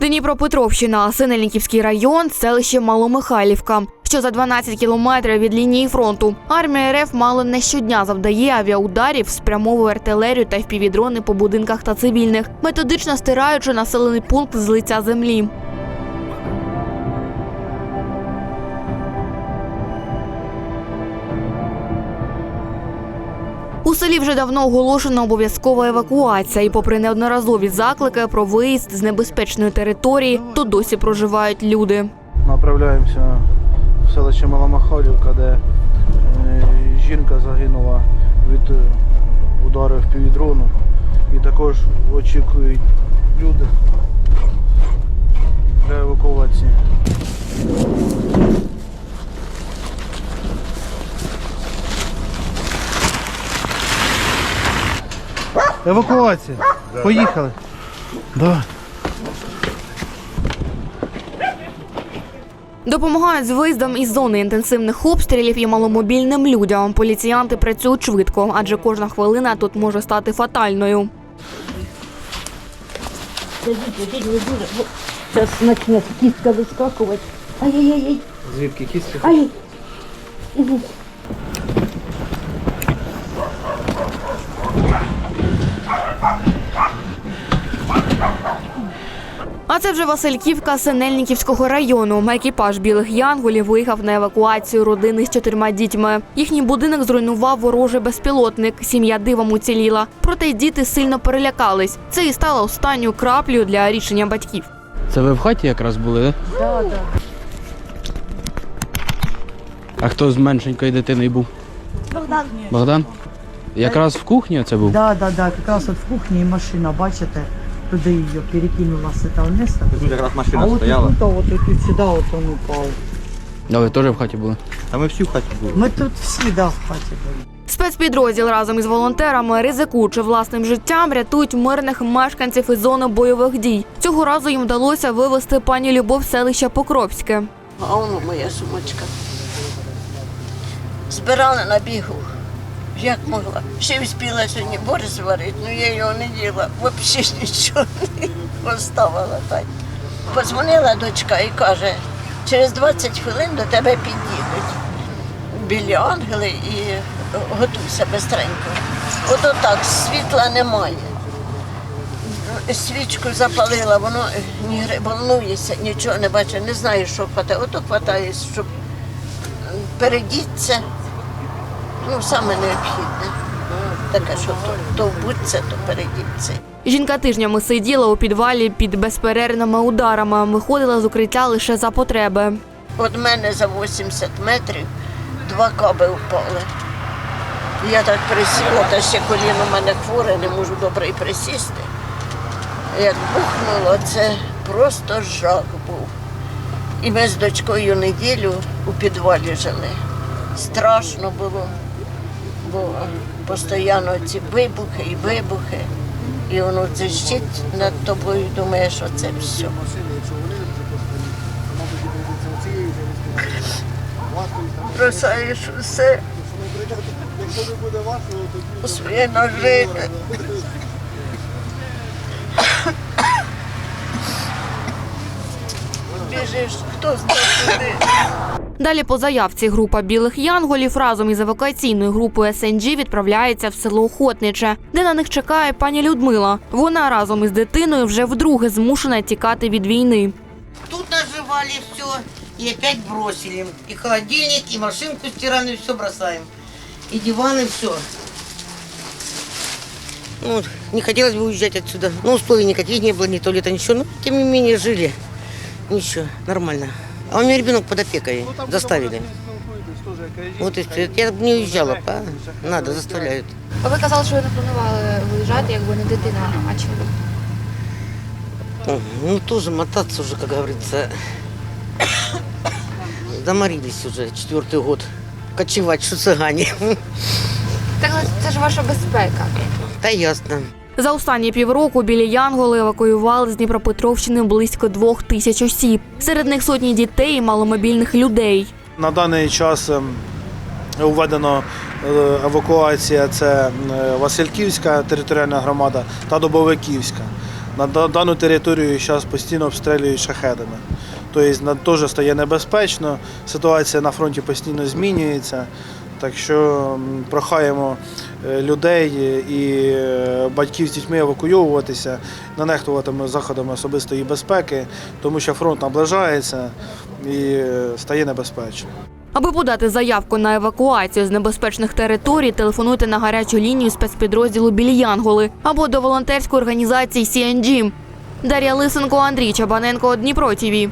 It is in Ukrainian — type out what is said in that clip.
Дніпропетровщина, Синельниківський район, селище Маломихайлівка, що за 12 кілометрів від лінії фронту. Армія РФ мало не щодня завдає авіаударів, спрямовує артилерію та впівдрони по будинках та цивільних, методично стираючи населений пункт з лиця землі. У селі вже давно оголошена обов'язкова евакуація, і попри неодноразові заклики про виїзд з небезпечної території, тут досі проживають люди. Направляємося в селище Маломахалівка, де е, жінка загинула від е, ударів півдрону. І також очікують люди для евакуації. Евакуація. Поїхали. Давай. Допомагають з виїздом із зони інтенсивних обстрілів і маломобільним людям. Поліціянти працюють швидко, адже кожна хвилина тут може стати фатальною. Сейчас начнет кистка выскакивать. Ай-яй-яй. Звідки кістки? Ай. А це вже Васильківка Синельниківського району. Екіпаж білих янголів виїхав на евакуацію родини з чотирма дітьми. Їхній будинок зруйнував ворожий безпілотник. Сім'я дивом уціліла. Проте діти сильно перелякались. Це і стало останньою краплею для рішення батьків. Це ви в хаті якраз були, да? Да, да. А хто з меншенькою дитиною був? Богдан. Богдан? Якраз в кухні це був? Да, да, да, якраз от в кухні і машина, бачите, туди її перекинула з цього місця. Тут якраз А машина от стояла. тут, от, тут сюди от він упав. А ви теж в хаті були? А ми всі в хаті були. Ми тут всі, да, в хаті були. Спецпідрозділ разом із волонтерами, ризикуючи власним життям, рятують мирних мешканців із зони бойових дій. Цього разу їм вдалося вивезти пані Любов з селища Покровське. А воно моя сумочка. Збирала на бігу. Як могла. Ще вспіла сьогодні борщ зварити, ну я його не їла. Взагалі нічого не поставила так. Позвонила дочка і каже, через 20 хвилин до тебе під'їдуть. Білі ангели і готуйся бистренько. Ото так, світла немає. Свічку запалила, воно гри- волнується, нічого не бачить, не знаю, що хватає. Ото хватає, щоб передіться. Ну, саме необхідне. Таке, що то, то вбудься, то передіться. Жінка тижнями сиділа у підвалі під безперервними ударами, виходила з укриття лише за потреби. От мене за 80 метрів два каби впали. Я так присіла, та ще коліно в мене хворе, не можу добре і присісти. Як бухнуло, це просто жах був. І ми з дочкою неділю у підвалі жили. Страшно було, бо постійно ці вибухи і вибухи. І воно дзищить над тобою, думаєш, що це все. бросаєш усе своє нажити. Біжиш, хто знає куди. Далі по заявці група білих янголів разом із евакуаційною групою СНГ відправляється в село Охотниче, де на них чекає пані Людмила. Вона разом із дитиною вже вдруге змушена тікати від війни. Тут наживали все и опять бросили. И холодильник, и машинку стиральную, все бросаем. И диваны, все. Ну, не хотелось бы уезжать отсюда. Но условий никаких не было, ни туалета, ничего. Но, тем не менее, жили. Ничего, нормально. А у меня ребенок под опекой. Заставили. Вот и всё. Я бы не уезжала, а надо, заставляют. А ви казали, що ви не планували виїжджати, якби не дитина. А чому? Ну, тоже мотаться уже, как говорится. Заморились уже четвертый год. Кочевать, что цыгане. Так але це ж ваша безпека. Да ясно. За останні півроку білі Янголи евакуювали з Дніпропетровщини близько двох тисяч осіб. Серед них сотні дітей і маломобільних людей. На даний час ем, введено е, евакуація це е, Васильківська територіальна громада та Добовиківська. На дану територію зараз постійно обстрілюють шахедами. Тобто теж стає небезпечно, ситуація на фронті постійно змінюється. Так що прохаємо людей і е, батьків з дітьми евакуйовуватися, не нехтуватиме заходами особистої безпеки, тому що фронт наближається і е, стає небезпечно. Аби подати заявку на евакуацію з небезпечних територій, телефонуйте на гарячу лінію спецпідрозділу «Білі Янголи» або до волонтерської організації CNG. Дар'я Лисенко, Андрій Чабаненко, Дніпро ТІВІ.